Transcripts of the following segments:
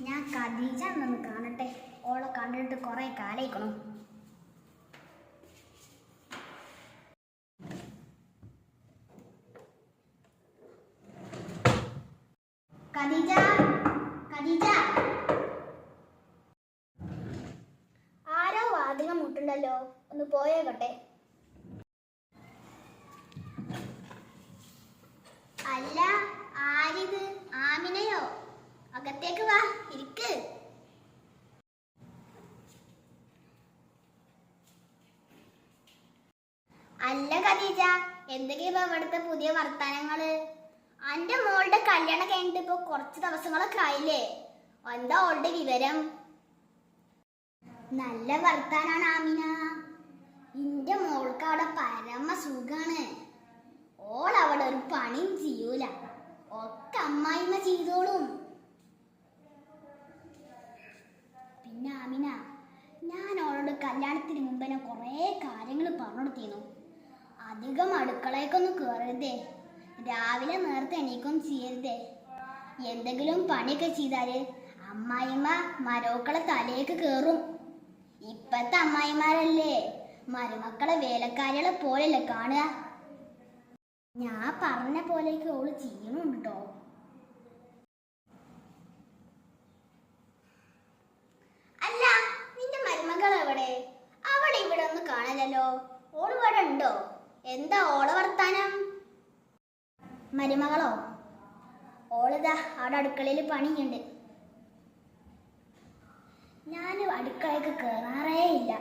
ഞാൻ ഖദീജ എന്നൊന്ന് കാണട്ടെ. ഓളെ കണ്ടിട്ട് കുറെ കാലയിക്കണം. ഖദീജ ഖദീജ ആരോ വാതികം മുട്ടുണ്ടല്ലോ. ഒന്ന് പോയേക്കട്ടെ. ഖദീജ എന്തൊക്കെയാ ഇപ്പൊ ഇവിടുത്തെ പുതിയ വർത്താനങ്ങൾ? അന്റെ മോളുടെ കല്യാണം കഴിഞ്ഞിട്ട് ഇപ്പൊ കുറച്ച് ദിവസങ്ങളൊക്കെ ആയില്ലേ? എന്താ ഓളുടെ വിവരം? നല്ല വർത്താനാണ് ആമിന. ഇന്റെ മോൾക്ക് അവിടെ പരമ സുഖാണ്. ഓൾ അവിടെ ഒരു പണിയും ചെയ്യൂല. ഒക്കെ അമ്മായിമ്മ ചെയ്തോളും. പിന്നെ ആമിന ഞാൻ അവളോട് കല്യാണത്തിന് മുമ്പ് തന്നെ കുറേ കാര്യങ്ങൾ പറഞ്ഞു കൊടുത്തിരുന്നു അധികം അടുക്കളയ്ക്കൊന്നും കയറരുതേ രാവിലെ നേരത്തെ എണീക്കും ചെയ്യരുതേ. എന്തെങ്കിലും പണിയൊക്കെ ചെയ്താൽ അമ്മായിമ്മ മരോക്കളെ തലയൊക്കെ കയറും ഇപ്പത്തെ അമ്മായിമാരല്ലേ? മരുമക്കളെ വേലക്കാരികളെ പോലെയല്ലേ കാണുക? ഞാൻ പറഞ്ഞ പോലെയൊക്കെ ഓൾ ചെയ്യണുണ്ട്? അല്ല നിന്റെ മരുമകൾ എവിടെ അവളെ ഇവിടെ ഒന്നും കാണലല്ലോ ഓൾ ഇവിടെ ഉണ്ടോ? എന്താ ഓളെ വർത്താനം? മരുമകളോ? ഓളിതാ അവിടെ അടുക്കളയിൽ പണിയുണ്ട്. ഞാൻ അടുക്കളയ്ക്ക് കയറാറേ ഇല്ല.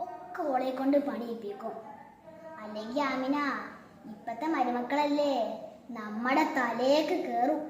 ഒക്കെ ഓളെ കൊണ്ട് പണിയിപ്പിക്കും അല്ലെങ്കിൽ ആമിന ഇപ്പത്തെ മരുമക്കളല്ലേ നമ്മുടെ തലേക്ക് കേറും.